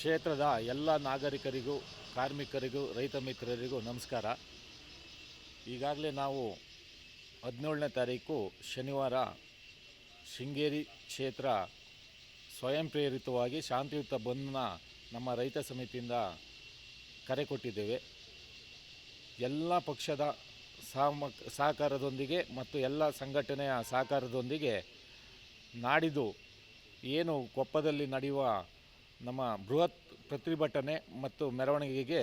ಕ್ಷೇತ್ರದ ಎಲ್ಲ ನಾಗರಿಕರಿಗೂ, ಕಾರ್ಮಿಕರಿಗೂ, ರೈತ ಮಿತ್ರರಿಗೂ ನಮಸ್ಕಾರ. ಈಗಾಗಲೇ ನಾವು ಹದಿನೇಳನೇ ತಾರೀಕು ಶನಿವಾರ ಶೃಂಗೇರಿ ಕ್ಷೇತ್ರ ಸ್ವಯಂ ಪ್ರೇರಿತವಾಗಿ ಶಾಂತಿಯುತ ಬಂಧನ ನಮ್ಮ ರೈತ ಸಮಿತಿಯಿಂದ ಕರೆ ಕೊಟ್ಟಿದ್ದೇವೆ. ಎಲ್ಲ ಪಕ್ಷದ ಸಾಮ ಸಹಕಾರದೊಂದಿಗೆ ಮತ್ತು ಎಲ್ಲ ಸಂಘಟನೆಯ ಸಹಕಾರದೊಂದಿಗೆ ನಾಡಿದು ಏನು ಕೊಪ್ಪದಲ್ಲಿ ನಡೆಯುವ ನಮ್ಮ ಬೃಹತ್ ಪ್ರತಿಭಟನೆ ಮತ್ತು ಮೆರವಣಿಗೆಗೆ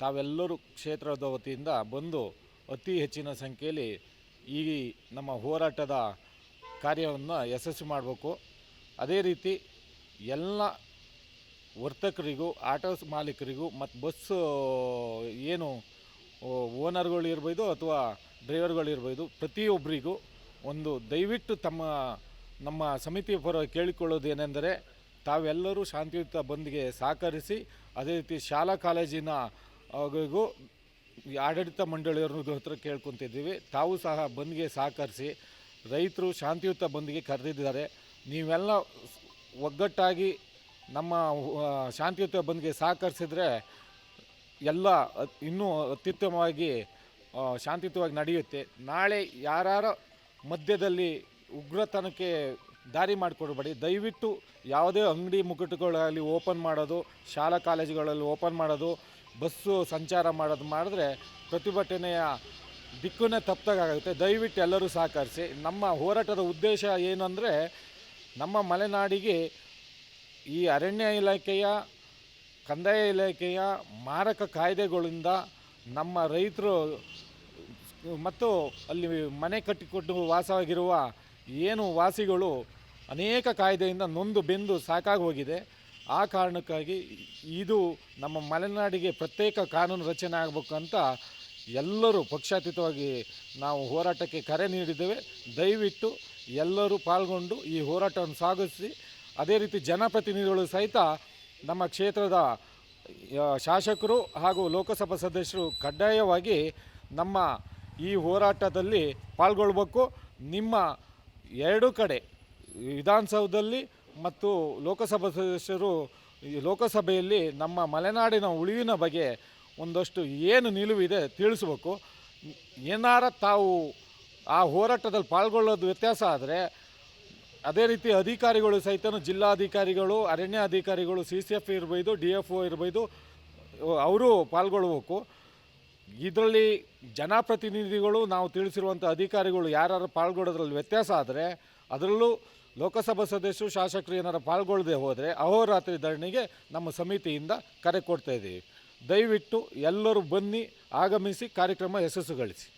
ತಾವೆಲ್ಲರೂ ಕ್ಷೇತ್ರದ ವತಿಯಿಂದ ಬಂದು ಅತಿ ಹೆಚ್ಚಿನ ಸಂಖ್ಯೆಯಲ್ಲಿ ಈ ನಮ್ಮ ಹೋರಾಟದ ಕಾರ್ಯವನ್ನು ಯಶಸ್ವಿ ಮಾಡಬೇಕು. ಅದೇ ರೀತಿ ಎಲ್ಲ ವರ್ತಕರಿಗೂ ಆಟೋ ಮಾಲೀಕರಿಗೂ ಮತ್ತು ಬಸ್ ಏನು ಓನರ್ಗಳು ಇರ್ಬೋದು ಅಥವಾ ಡ್ರೈವರ್ಗಳು ಇರ್ಬೋದು ಪ್ರತಿಯೊಬ್ಬರಿಗೂ ಒಂದು ದಯವಿಟ್ಟು ತಮ್ಮ, ನಮ್ಮ ಸಮಿತಿ ಪರ ಕೇಳಿಕೊಳ್ಳೋದು ಏನೆಂದರೆ ತಾವೆಲ್ಲರೂ ಶಾಂತಿಯುತ ಬಂದ್ಗೆ ಸಹಕರಿಸಿ, ಅದೇ ರೀತಿ ಶಾಲಾ ಕಾಲೇಜಿನ ಹಾಗೂ ಆಡಳಿತ ಮಂಡಳಿಯವ್ರ ಹತ್ರ ಕೇಳ್ಕೊತಿದ್ದೀವಿ. ತಾವು ಸಹ ಬಂದ್ಗೆ ಸಹಕರಿಸಿ, ರೈತರು ಶಾಂತಿಯುತ ಬಂದ್ಗೆ ಕರೆದಿದ್ದಾರೆ. ನೀವೆಲ್ಲ ಒಗ್ಗಟ್ಟಾಗಿ ನಮ್ಮ ಶಾಂತಿಯುತ ಬಂದ್ಗೆ ಸಹಕರಿಸಿದ್ರೆ ಎಲ್ಲ ಇನ್ನೂ ಅತ್ಯುತ್ತಮವಾಗಿ ಶಾಂತಿಯುತವಾಗಿ ನಡೆಯುತ್ತೆ. ನಾಳೆ ಯಾರ್ಯಾರ ಮಧ್ಯದಲ್ಲಿ ಉಗ್ರತನಕ್ಕೆ ದಾರಿ ಮಾಡಿಕೊಡ್ಬೇಡಿ. ದಯವಿಟ್ಟು ಯಾವುದೇ ಅಂಗಡಿ ಮುಗಟುಗಳಲ್ಲಿ ಓಪನ್ ಮಾಡೋದು, ಶಾಲಾ ಕಾಲೇಜುಗಳಲ್ಲಿ ಓಪನ್ ಮಾಡೋದು, ಬಸ್ಸು ಸಂಚಾರ ಮಾಡೋದು ಮಾಡಿದ್ರೆ ಪ್ರತಿಭಟನೆಯ ದಿಕ್ಕನ್ನೇ ತಪ್ಪಾಗುತ್ತೆ ದಯವಿಟ್ಟು ಎಲ್ಲರೂ ಸಹಕರಿಸಿ. ನಮ್ಮ ಹೋರಾಟದ ಉದ್ದೇಶ ಏನು ಅಂದರೆ ನಮ್ಮ ಮಲೆನಾಡಿಗೆ ಈ ಅರಣ್ಯ ಇಲಾಖೆಯ, ಕಂದಾಯ ಇಲಾಖೆಯ ಮಾರಕ ಕಾಯ್ದೆಗಳಿಂದ ನಮ್ಮ ರೈತರು ಮತ್ತು ಅಲ್ಲಿ ಮನೆ ಕಟ್ಟಿಕೊಂಡು ವಾಸವಾಗಿರುವ ಏನು ವಾಸಿಗಳು ಅನೇಕ ಕಾಯ್ದೆಯಿಂದ ನೊಂದು ಬೆಂದು ಸಾಕಾಗಿ ಹೋಗಿದೆ. ಆ ಕಾರಣಕ್ಕಾಗಿ ಇದು ನಮ್ಮ ಮಲೆನಾಡಿಗೆ ಪ್ರತ್ಯೇಕ ಕಾನೂನು ರಚನೆ ಆಗಬೇಕು ಅಂತ ಎಲ್ಲರೂ ಪಕ್ಷಾತೀತವಾಗಿ ನಾವು ಹೋರಾಟಕ್ಕೆ ಕರೆ ನೀಡಿದ್ದೇವೆ. ದಯವಿಟ್ಟು ಎಲ್ಲರೂ ಪಾಲ್ಗೊಂಡು ಈ ಹೋರಾಟವನ್ನು ಸಾಗಿಸಿ, ಅದೇ ರೀತಿ ಜನಪ್ರತಿನಿಧಿಗಳು ಸಹಿತ ನಮ್ಮ ಕ್ಷೇತ್ರದ ಶಾಸಕರು ಹಾಗೂ ಲೋಕಸಭಾ ಸದಸ್ಯರು ಕಡ್ಡಾಯವಾಗಿ ನಮ್ಮ ಈ ಹೋರಾಟದಲ್ಲಿ ಪಾಲ್ಗೊಳ್ಬೇಕು. ನಿಮ್ಮ ಎರಡೂ ಕಡೆ ವಿಧಾನಸೌಧದಲ್ಲಿ ಮತ್ತು ಲೋಕಸಭಾ ಸದಸ್ಯರು ಈ ಲೋಕಸಭೆಯಲ್ಲಿ ನಮ್ಮ ಮಲೆನಾಡಿನ ಉಳಿವಿನ ಬಗ್ಗೆ ಒಂದಷ್ಟು ಏನು ನಿಲುವಿದೆ ತಿಳಿಸ್ಬೇಕು. ಏನಾರ ತಾವು ಆ ಹೋರಾಟದಲ್ಲಿ ಪಾಲ್ಗೊಳ್ಳೋದು ವ್ಯತ್ಯಾಸ ಆದರೆ ಅದೇ ರೀತಿ ಅಧಿಕಾರಿಗಳು ಸಹಿತ ಜಿಲ್ಲಾಧಿಕಾರಿಗಳು ಅರಣ್ಯ ಅಧಿಕಾರಿಗಳು ಸಿ ಸಿ ಎಫ್ ಇರ್ಬೋದು, ಡಿ ಎಫ್ ಒ ಇರ್ಬೋದು, ಅವರು ಪಾಲ್ಗೊಳ್ಬೇಕು. ಇದರಲ್ಲಿ ಜನಪ್ರತಿನಿಧಿಗಳು ನಾವು ತಿಳಿಸಿರುವಂಥ ಅಧಿಕಾರಿಗಳು ಯಾರು ಪಾಲ್ಗೊಳ್ಳೋದ್ರಲ್ಲಿ ವ್ಯತ್ಯಾಸ ಆದರೆ ಅದರಲ್ಲೂ ಲೋಕಸಭಾ ಸದಸ್ಯರು ಶಾಸಕರು ಏನಾರು ಪಾಲ್ಗೊಳ್ಳದೆ ಹೋದರೆ ಅಹೋರಾತ್ರಿ ಧರಣಿಗೆ ನಮ್ಮ ಸಮಿತಿಯಿಂದ ಕರೆ ಕೊಡ್ತಾ ಇದ್ದೀವಿ. ದಯವಿಟ್ಟು ಎಲ್ಲರೂ ಬನ್ನಿ, ಆಗಮಿಸಿ ಕಾರ್ಯಕ್ರಮ ಯಶಸ್ಸುಗೊಳಿಸಿ